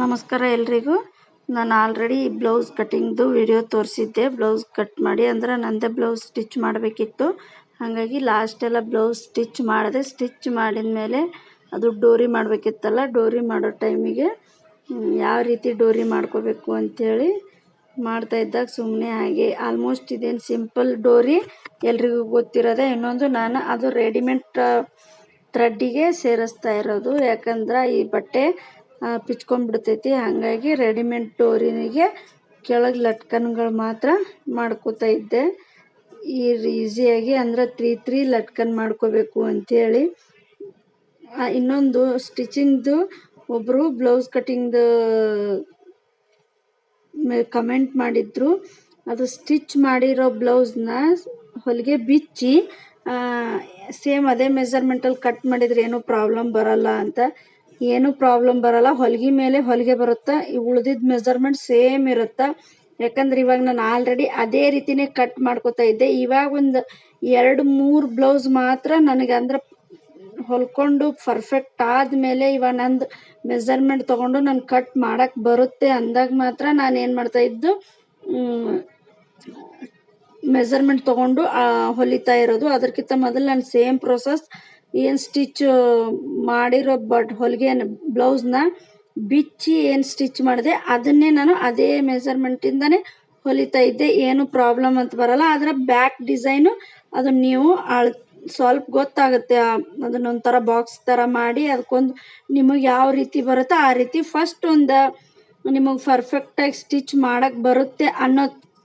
ನಮಸ್ಕಾರ ಎಲ್ರಿಗೂ. ನಾನು ಆಲ್ರೆಡಿ ಬ್ಲೌಸ್ ಕಟ್ಟಿಂಗ್ದು ವಿಡಿಯೋ ತೋರಿಸಿದ್ದೆ. ಬ್ಲೌಸ್ ಕಟ್ ಮಾಡಿ ಅಂದ್ರೆ ನಂದೇ ಬ್ಲೌಸ್ ಸ್ಟಿಚ್ ಮಾಡಬೇಕಿತ್ತು. ಹಾಗಾಗಿ ಲಾಸ್ಟೆಲ್ಲ ಬ್ಲೌಸ್ ಸ್ಟಿಚ್ ಮಾಡಿದೆ. ಸ್ಟಿಚ್ ಮಾಡಿದ ಮೇಲೆ ಅದು ಡೋರಿ ಮಾಡಬೇಕಿತ್ತಲ್ಲ, ಡೋರಿ ಮಾಡೋ ಟೈಮಿಗೆ ಯಾವ ರೀತಿ ಡೋರಿ ಮಾಡ್ಕೋಬೇಕು ಅಂಥೇಳಿ ಮಾಡ್ತಾ ಇದ್ದಾಗ ಸುಮ್ಮನೆ ಹಾಗೆ ಆಲ್ಮೋಸ್ಟ್ ಇದೇನು ಸಿಂಪಲ್ ಡೋರಿ ಎಲ್ರಿಗೂ ಗೊತ್ತಿರೋದೆ. ಇನ್ನೊಂದು ನಾನು ಅದು ರೆಡಿಮೇಡ್ ಥ್ರೆಡ್ಡಿಗೆ ಸೇರಿಸ್ತಾ ಇರೋದು. ಯಾಕಂದ್ರೆ ಈ ಬಟ್ಟೆ ಬಿಡ್ತೈತಿ ಹಾಗಾಗಿ ರೆಡಿಮೆಂಟ್ ಡೋರಿನಿಗೆ ಕೆಳಗೆ ಲಟ್ಕನ್ಗಳು ಮಾತ್ರ ಮಾಡ್ಕೋತಾ ಇದ್ದೆ. ಈ ಈಸಿಯಾಗಿ ಅಂದ್ರೆ ತ್ರೀ ತ್ರೀ ಲಟ್ಕನ್ ಮಾಡ್ಕೋಬೇಕು ಅಂಥೇಳಿ ಇನ್ನೊಂದು ಸ್ಟಿಚಿಂಗ್ದು ಒಬ್ಬರು ಬ್ಲೌಸ್ ಕಟ್ಟಿಂಗ್ದು ಕಮೆಂಟ್ ಮಾಡಿದ್ರು. ಅದು ಸ್ಟಿಚ್ ಮಾಡಿರೋ ಬ್ಲೌಸ್ನ ಹೊಲಿಗೆ ಬಿಚ್ಚಿ ಸೇಮ್ ಅದೇ ಮೆಸರ್ಮೆಂಟಲ್ಲಿ ಕಟ್ ಮಾಡಿದರೆ ಏನೂ ಪ್ರಾಬ್ಲಮ್ ಬರಲ್ಲ ಅಂತ ಏನು ಪ್ರಾಬ್ಲಮ್ ಬರಲ್ಲ. ಹೊಲಿಗೆ ಮೇಲೆ ಹೊಲಿಗೆ ಬರುತ್ತೆ ಉಳ್ದಿದ್ದ ಮೆಜರ್ಮೆಂಟ್ ಸೇಮ್ ಇರುತ್ತೆ? ಯಾಕಂದ್ರೆ ಇವಾಗ ನಾನು ಆಲ್ರೆಡಿ ಅದೇ ರೀತಿನೇ ಕಟ್ ಮಾಡ್ಕೋತಾ ಇದ್ದೆ. ಇವಾಗ ಒಂದು ಎರಡು, ಮೂರು ಬ್ಲೌಸ್ ಮಾತ್ರ ನನಗೆ ಅಂದ್ರೆ ಹೊಲ್ಕೊಂಡು ಪರ್ಫೆಕ್ಟ್ ಆದಮೇಲೆ ಇವಾಗ ನಂದು ಮೆಜರ್ಮೆಂಟ್ ತಗೊಂಡು ನಾನು ಕಟ್ ಮಾಡೋಕ್ಕೆ ಬರುತ್ತೆ ಅಂದಾಗ ಮಾತ್ರ ನಾನು ಏನು ಮಾಡ್ತಾ ಇದ್ದು ಮೆಜರ್ಮೆಂಟ್ ತೊಗೊಂಡು ಹೊಲಿತಾ ಇರೋದು. ಅದಕ್ಕಿಂತ ಮೊದಲು ನಾನು ಸೇಮ್ ಪ್ರೊಸೆಸ್ ಏನು ಸ್ಟಿಚ್ ಮಾಡಿರೋ ಬಟ್ ಹೊಲಿಗೆ ಬ್ಲೌಸ್ನ ಬಿಚ್ಚಿ ಏನು ಸ್ಟಿಚ್ ಮಾಡಿದೆ, ಅದನ್ನೇ ನಾನು ಅದೇ ಮೆಸರ್ಮೆಂಟಿಂದನೇ ಹೊಲಿತಾ ಇದ್ದೆ. ಏನು ಪ್ರಾಬ್ಲಮ್ ಅಂತ ಬರಲ್ಲ. ಅದರ ಬ್ಯಾಕ್ ಡಿಸೈನು ಅದು ನೀವು ಅಳ್, ಸ್ವಲ್ಪ ಗೊತ್ತಾಗುತ್ತೆ. ಅದನ್ನೊಂಥರ ಬಾಕ್ಸ್ ಥರ ಮಾಡಿ ಅದಕ್ಕೊಂದು ನಿಮಗೆ ಯಾವ ರೀತಿ ಬರುತ್ತೋ ಆ ರೀತಿ ಫಸ್ಟ್ ಒಂದು ನಿಮಗೆ ಪರ್ಫೆಕ್ಟಾಗಿ ಸ್ಟಿಚ್ ಮಾಡೋಕ್ಕೆ ಬರುತ್ತೆ ಅನ್ನೋ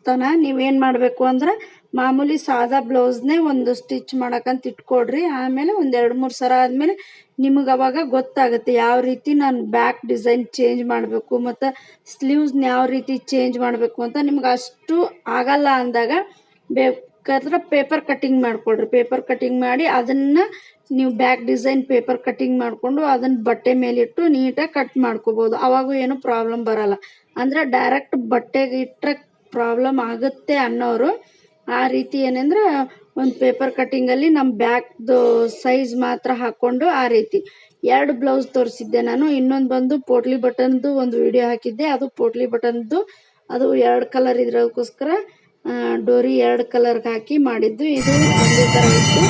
ತನ ನೀವೇನು ಮಾಡಬೇಕು ಅಂದ್ರೆ ಮಾಮೂಲಿ ಸಾದಾ ಬ್ಲೌಸ್ನೇ ಒಂದು ಸ್ಟಿಚ್ ಮಾಡೋಕ್ಕಂತ ಇಟ್ಕೊಡ್ರಿ. ಆಮೇಲೆ ಒಂದು ಎರಡು ಮೂರು ಸಲ ಆದಮೇಲೆ ನಿಮಗೆ ಅವಾಗ ಗೊತ್ತಾಗುತ್ತೆ ಯಾವ ರೀತಿ ನಾನು ಬ್ಯಾಕ್ ಡಿಸೈನ್ ಚೇಂಜ್ ಮಾಡಬೇಕು ಮತ್ತು ಸ್ಲೀವ್ಸ್ನ ಯಾವ ರೀತಿ ಚೇಂಜ್ ಮಾಡಬೇಕು ಅಂತ ನಿಮ್ಗೆ ಅಷ್ಟು ಆಗಲ್ಲ ಅಂದಾಗ ಬೇಕಾದ್ರೆ ಪೇಪರ್ ಕಟ್ಟಿಂಗ್ ಮಾಡಿಕೊಡ್ರಿ. ಪೇಪರ್ ಕಟ್ಟಿಂಗ್ ಮಾಡಿ ಅದನ್ನು ನೀವು ಬ್ಯಾಕ್ ಡಿಸೈನ್ ಪೇಪರ್ ಕಟ್ಟಿಂಗ್ ಮಾಡಿಕೊಂಡು ಅದನ್ನು ಬಟ್ಟೆ ಮೇಲಿಟ್ಟು ನೀಟಾಗಿ ಕಟ್ ಮಾಡ್ಕೋಬೋದು. ಅವಾಗೂ ಏನು ಪ್ರಾಬ್ಲಮ್ ಬರಲ್ಲ. ಅಂದರೆ ಡೈರೆಕ್ಟ್ ಬಟ್ಟೆಗೆ ಇಟ್ಟರೆ ಪ್ರಾಬ್ಲಮ್ ಆಗುತ್ತೆ ಅನ್ನೋರು, ಆ ರೀತಿ ಏನಂದ್ರೆ ಒಂದು ಪೇಪರ್ ಕಟ್ಟಿಂಗಲ್ಲಿ ನಮ್ಮ ಬ್ಯಾಕ್ದು ಸೈಜ್ ಮಾತ್ರ ಹಾಕ್ಕೊಂಡು ಆ ರೀತಿ. ಎರಡು ಬ್ಲೌಸ್ ತೋರಿಸಿದ್ದೆ ನಾನು, ಇನ್ನೊಂದು ಬಂದು ಪೋಟ್ಲಿ ಬಟನ್ದು ಒಂದು ವಿಡಿಯೋ ಹಾಕಿದ್ದೆ, ಅದು ಪೋಟ್ಲಿ ಬಟನ್ದು, ಅದು ಎರಡು ಕಲರ್ ಇದ್ರಕ್ಕೋಸ್ಕರ ಡೋರಿ ಎರಡು ಕಲರ್ಗೆ ಹಾಕಿ ಮಾಡಿದ್ದು. ಇದು ಒಂದೇ ಥರ ಇತ್ತು.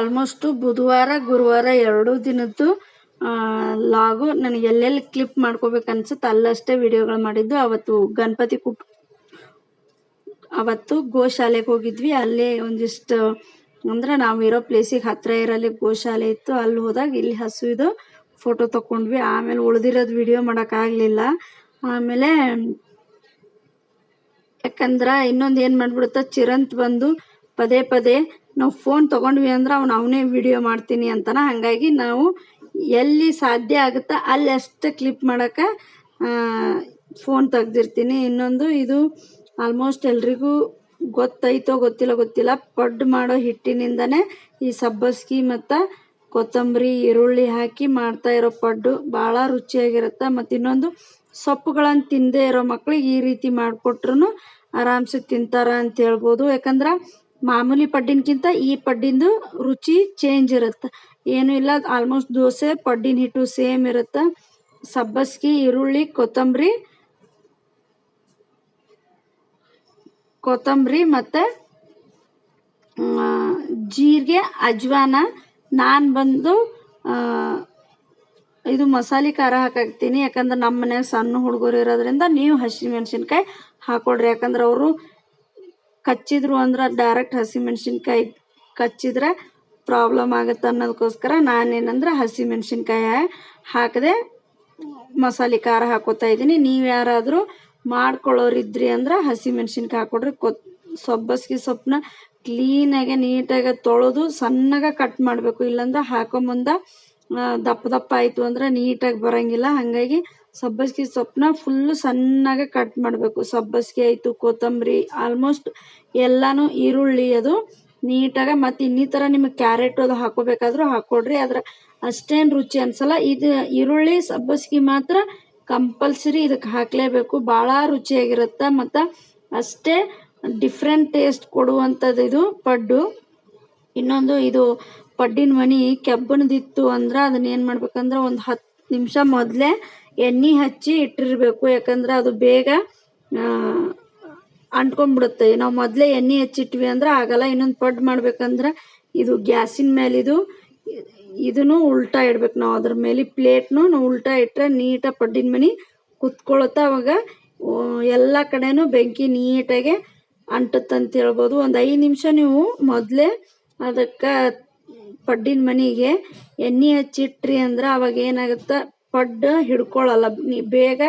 ಆಲ್ಮೋಸ್ಟು ಬುಧವಾರ, ಗುರುವಾರ ಎರಡೂ ದಿನದ್ದು ಲಾಗು ನನಗೆ ಎಲ್ಲೆಲ್ಲಿ ಕ್ಲಿಪ್ ಮಾಡ್ಕೋಬೇಕು ಅನ್ಸುತ್ತೆ ಅಲ್ಲಷ್ಟೇ ವಿಡಿಯೋಗಳು ಮಾಡಿದ್ದು. ಅವತ್ತು ಗಣಪತಿ ಕುಟ್ ಅವತ್ತು ಗೋಶಾಲೆಗೆ ಹೋಗಿದ್ವಿ. ಅಲ್ಲೇ ಒಂದಿಷ್ಟು, ಅಂದ್ರೆ ನಾವು ಇರೋ ಪ್ಲೇಸಿಗೆ ಹತ್ತಿರ ಇರಲ್ಲಿ ಗೋಶಾಲೆ ಇತ್ತು. ಅಲ್ಲಿ ಹೋದಾಗ ಇಲ್ಲಿ ಹಸುವಿದು ಫೋಟೋ ತಗೊಂಡ್ವಿ ಆಮೇಲೆ ಉಳಿದಿರೋದು ವಿಡಿಯೋ ಮಾಡೋಕ್ಕಾಗಲಿಲ್ಲ. ಆಮೇಲೆ ಯಾಕಂದ್ರೆ ಇನ್ನೊಂದು ಏನು ಮಾಡಿಬಿಡುತ್ತೆ, ಚಿರಂತ್ ಬಂದು ಪದೇ ಪದೇ ನಾವು ಫೋನ್ ತೊಗೊಂಡ್ವಿ ಅಂದ್ರೆ ಅವ್ನು ಅವನೇ ವಿಡಿಯೋ ಮಾಡ್ತೀನಿ ಅಂತಾನೆ. ಹಾಗಾಗಿ ನಾವು ಎಲ್ಲಿ ಸಾಧ್ಯ ಆಗುತ್ತಾ ಅಲ್ಲಿ ಅಷ್ಟು ಕ್ಲಿಪ್ ಮಾಡೋಕೆ ಫೋನ್ ತೆಗ್ದಿರ್ತೀನಿ. ಇನ್ನೊಂದು ಇದು ಆಲ್ಮೋಸ್ಟ್ ಎಲ್ರಿಗೂ ಗೊತ್ತೈತೋ ಗೊತ್ತಿಲ್ಲ ಗೊತ್ತಿಲ್ಲ ಪಡ್ಡು ಮಾಡೋ ಹಿಟ್ಟಿನಿಂದನೇ ಈ ಸಬ್ಬಸ್ಗಿ ಮತ್ತು ಕೊತ್ತಂಬರಿ, ಈರುಳ್ಳಿ ಹಾಕಿ ಮಾಡ್ತಾ ಇರೋ ಪಡ್ಡು ಭಾಳ ರುಚಿಯಾಗಿರುತ್ತೆ. ಮತ್ತು ಇನ್ನೊಂದು ಸೊಪ್ಪುಗಳನ್ನು ತಿಂದೇ ಇರೋ ಮಕ್ಳಿಗೆ ಈ ರೀತಿ ಮಾಡಿಕೊಟ್ರು ಆರಾಮ್ಸೆ ತಿಂತಾರ ಅಂತ ಹೇಳ್ಬೋದು. ಯಾಕಂದ್ರೆ ಮಾಮೂಲಿ ಪಡ್ಡಿನಕ್ಕಿಂತ ಈ ಪಡ್ಡಿಂದು ರುಚಿ ಚೇಂಜ್ ಇರುತ್ತೆ. ಏನು ಇಲ್ಲ ಆಲ್ಮೋಸ್ಟ್ ದೋಸೆ, ಪಡ್ಡಿನ ಹಿಟ್ಟು ಸೇಮ್ ಇರುತ್ತೆ. ಸಬ್ಬಸ್ಗಿ, ಈರುಳ್ಳಿ, ಕೊತ್ತಂಬರಿ ಕೊತ್ತಂಬರಿ ಮತ್ತು ಜೀರಿಗೆ, ಅಜ್ವಾನ, ನಾನು ಬಂದು ಇದು ಮಸಾಲೆ ಖಾರ ಹಾಕಾಕ್ತೀನಿ. ಯಾಕಂದ್ರೆ ನಮ್ಮ ಮನ್ಯಾಗ ಸಣ್ಣ ಹುಡುಗರು ಇರೋದ್ರಿಂದ ನೀವು ಹಸಿಮೆಣ್ಸಿನ್ಕಾಯಿ ಹಾಕೊಡ್ರಿ ಯಾಕಂದ್ರೆ ಅವರು ಕಚ್ಚಿದ್ರು ಅಂದ್ರೆ ಡೈರೆಕ್ಟ್ ಹಸಿಮೆಣ್ಸಿನ್ಕಾಯಿ ಕಚ್ಚಿದ್ರೆ ಪ್ರಾಬ್ಲಮ್ ಆಗುತ್ತೆ ಅನ್ನೋದಕ್ಕೋಸ್ಕರ ನಾನೇನಂದ್ರೆ ಹಸಿಮೆಣ್ಸಿನ್ಕಾಯಿ ಹಾಕದೆ ಮಸಾಲೆ ಖಾರ ಹಾಕೋತಾ ಇದ್ದೀನಿ. ನೀವು ಯಾರಾದರೂ ಮಾಡ್ಕೊಳ್ಳೋರಿದ್ರಿ ಅಂದ್ರೆ ಹಸಿಮೆಣ್ಸಿನ್ಕಾಯಿ ಹಾಕೊಡ್ರಿ. ಕೊತ್, ಸೊಬ್ಬಸ್ಗೆ ಸೊಪ್ಪನ್ನ ಕ್ಲೀನಾಗೆ ನೀಟಾಗಿ ತೊಳೆದು ಸಣ್ಣಗೆ ಕಟ್ ಮಾಡಬೇಕು. ಇಲ್ಲಾಂದ್ರೆ ಹಾಕೋ ಮುಂದೆ ದಪ್ಪ ದಪ್ಪ ಆಯಿತು ಅಂದ್ರೆ ನೀಟಾಗಿ ಬರೋಂಗಿಲ್ಲ. ಹಾಗಾಗಿ ಸಬ್ಬಸ್ಗೆ ಸೊಪ್ಪನ್ನ ಫುಲ್ಲು ಸಣ್ಣಗೆ ಕಟ್ ಮಾಡಬೇಕು. ಸಬ್ಬಸ್ಗೆ ಆಯಿತು, ಕೊತ್ತಂಬರಿ ಆಲ್ಮೋಸ್ಟ್ ಎಲ್ಲಾನು ಈರುಳ್ಳಿ ಅದು ನೀಟಾಗಿ ಮತ್ತು ಇನ್ನಿತರ ನಿಮಗೆ ಕ್ಯಾರೆಟ್ ಅದು ಹಾಕೋಬೇಕಾದ್ರೂ ಹಾಕ್ಕೊಡ್ರಿ ಅದರ ಅಷ್ಟೇನು ರುಚಿ ಅನ್ಸಲ್ಲ. ಇದು ಈರುಳ್ಳಿ, ಸಬ್ಬಸ್ಗೆ ಮಾತ್ರ ಕಂಪಲ್ಸರಿ ಇದಕ್ಕೆ ಹಾಕಲೇಬೇಕು. ಭಾಳ ರುಚಿಯಾಗಿರುತ್ತೆ ಮತ್ತು ಅಷ್ಟೇ ಡಿಫ್ರೆಂಟ್ ಟೇಸ್ಟ್ ಕೊಡುವಂಥದ್ದು ಇದು ಪಡ್ಡು. ಇನ್ನೊಂದು ಇದು ಪಡ್ಡಿನ ಮನೆ ಕೆಬ್ಬಣದಿತ್ತು ಅಂದ್ರೆ ಅದನ್ನ ಏನು ಮಾಡ್ಬೇಕಂದ್ರೆ ಒಂದು ಹತ್ತು ನಿಮಿಷ ಮೊದಲೇ ಎಣ್ಣೆ ಹಚ್ಚಿ ಇಟ್ಟಿರಬೇಕು, ಯಾಕಂದ್ರೆ ಅದು ಬೇಗ ಅಂಟ್ಕೊಂಡ್ಬಿಡುತ್ತೆ. ನಾವು ಮೊದಲೇ ಎಣ್ಣೆ ಹಚ್ಚಿಟ್ವಿ ಅಂದ್ರೆ ಆಗಲ್ಲ, ಇನ್ನೊಂದು ಪಡ್ಡು ಮಾಡ್ಬೇಕಂದ್ರೆ ಇದು ಗ್ಯಾಸಿನ ಮೇಲಿದು ಇದು, ಇದನ್ನು ಉಲ್ಟಾ ಇಡ್ಬೇಕು ನಾವು. ಅದ್ರ ಮೇಲೆ ಪ್ಲೇಟ್ನು ನಾವು ಉಲ್ಟಾ ಇಟ್ಟರೆ ನೀಟಾಗಿ ಪಡ್ಡಿನ ಮನೆ ಕುತ್ಕೊಳುತ್ತೆ ಅವಾಗ ಎಲ್ಲ ಕಡೆನೂ ಬೆಂಕಿ ನೀಟಾಗಿ ಅಂಟುತ್ತಂತ ಹೇಳ್ಬೋದು. ಒಂದು ಐದು ನಿಮಿಷ ನೀವು ಮೊದಲೇ ಅದಕ್ಕೆ ಪಡ್ಡಿನ ಮನೆಗೆ ಎಣ್ಣೆ ಹಚ್ಚಿಟ್ರಿ ಅಂದ್ರೆ ಅವಾಗ ಏನಾಗುತ್ತೆ ಪಡ್ಡು ಹಿಡ್ಕೊಳ್ಳಲ್ಲ ನೀ ಬೇಗ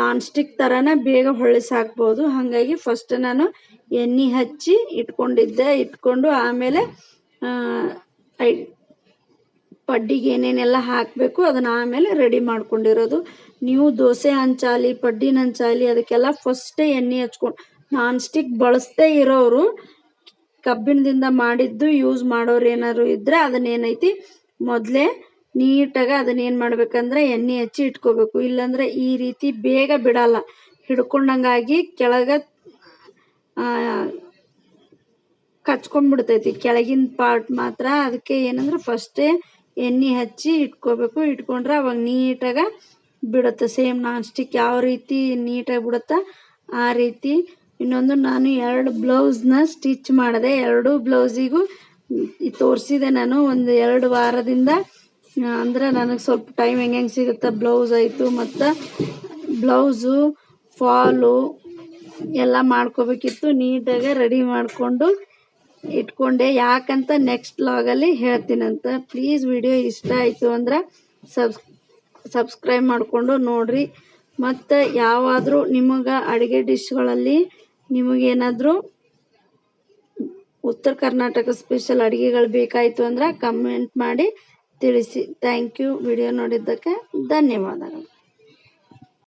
ನಾನ್ ಸ್ಟಿಕ್ ಥರನೇ ಬೇಗ ಹೊಳಿಸಿ ಹಾಕ್ಬೋದು ಹಾಗಾಗಿ ಫಸ್ಟ್ ನಾನು ಎಣ್ಣೆ ಹಚ್ಚಿ ಇಟ್ಕೊಂಡಿದ್ದೆ. ಇಟ್ಕೊಂಡು ಆಮೇಲೆ ಪಡ್ಡಿಗೆ ಏನೇನೆಲ್ಲ ಹಾಕಬೇಕು ಅದನ್ನ ಆಮೇಲೆ ರೆಡಿ ಮಾಡ್ಕೊಂಡಿರೋದು. ನೀವು ದೋಸೆ ಹಂಚಾಲಿ, ಪಡ್ಡಿನ ಹಂಚಾಲಿ, ಅದಕ್ಕೆಲ್ಲ ಫಸ್ಟೇ ಎಣ್ಣೆ ಹಚ್ಕೊಂಡು ನಾನ್ ಸ್ಟಿಕ್ ಬಳಸದೇ ಇರೋರು, ಕಬ್ಬಿಣದಿಂದ ಮಾಡಿದ್ದು ಯೂಸ್ ಮಾಡೋರು ಏನಾದ್ರು ಇದ್ದರೆ ಅದನ್ನೇನೈತಿ, ಮೊದಲೇ ನೀಟಾಗಿ ಅದನ್ನ ಏನು ಮಾಡ್ಬೇಕಂದ್ರೆ ಎಣ್ಣೆ ಹಚ್ಚಿ ಇಟ್ಕೋಬೇಕು. ಇಲ್ಲಾಂದ್ರೆ ಈ ರೀತಿ ಬೇಗ ಬಿಡಲ್ಲ. ಹಿಡ್ಕೊಂಡಂಗಾಗಿ ಕೆಳಗೆ ಕಚ್ಕೊಂಡ್ಬಿಡ್ತೈತಿ. ಕೆಳಗಿನ ಪಾರ್ಟ್ ಮಾತ್ರ ಅದಕ್ಕೆ ಏನಂದ್ರೆ ಫಸ್ಟೇ ಎಣ್ಣೆ ಹಚ್ಚಿ ಇಟ್ಕೋಬೇಕು. ಇಟ್ಕೊಂಡ್ರೆ ಅವಾಗ ನೀಟಾಗ ಬಿಡುತ್ತೆ. ಸೇಮ್ ನಾನ್ ಸ್ಟಿಕ್ ಯಾವ ರೀತಿ ನೀಟಾಗಿ ಬಿಡುತ್ತೆ ಆ ರೀತಿ. ಇನ್ನೊಂದು ನಾನು ಎರಡು ಬ್ಲೌಸ್ನ ಸ್ಟಿಚ್ ಮಾಡಿದೆ. ಎರಡು ಬ್ಲೌಸಿಗೂ ತೋರಿಸಿದೆ ನಾನು. ಒಂದು ಎರಡು ವಾರದಿಂದ ಅಂದ್ರೆ ನನಗೆ ಸ್ವಲ್ಪ ಟೈಮ್ ಹೆಂಗೆ ಹೆಂಗೆ ಸಿಗುತ್ತೆ ಬ್ಲೌಸ್ ಆಯಿತು ಮತ್ತು ಬ್ಲೌಸು ಫಾಲು ಎಲ್ಲ ಮಾಡ್ಕೋಬೇಕಿತ್ತು, ನೀಟಾಗಿ ರೆಡಿ ಮಾಡಿಕೊಂಡು ಇಟ್ಕೊಂಡೆ. ಯಾಕಂತ ನೆಕ್ಸ್ಟ್ ಲಾಗಲ್ಲಿ ಹೇಳ್ತೀನಂತ. ಪ್ಲೀಸ್ ವಿಡಿಯೋ ಇಷ್ಟ ಆಯಿತು ಅಂದ್ರೆ ಸಬ್ಸ್ ಸಬ್ಸ್ಕ್ರೈಬ್ ಮಾಡಿಕೊಂಡು ನೋಡಿರಿ. ಮತ್ತು ಯಾವಾದರೂ ನಿಮಗೆ ಅಡುಗೆ ಡಿಶ್ಗಳಲ್ಲಿ ನಿಮಗೇನಾದರೂ ಉತ್ತರ ಕರ್ನಾಟಕ ಸ್ಪೆಷಲ್ ಅಡುಗೆಗಳು ಬೇಕಾಯಿತು ಅಂದ್ರೆ ಕಮೆಂಟ್ ಮಾಡಿ. ತಿಳಿಸಿ. ಥ್ಯಾಂಕ್ ಯು ವಿಡಿಯೋ ನೋಡಿದ್ದಕ್ಕೆ ಧನ್ಯವಾದಗಳು.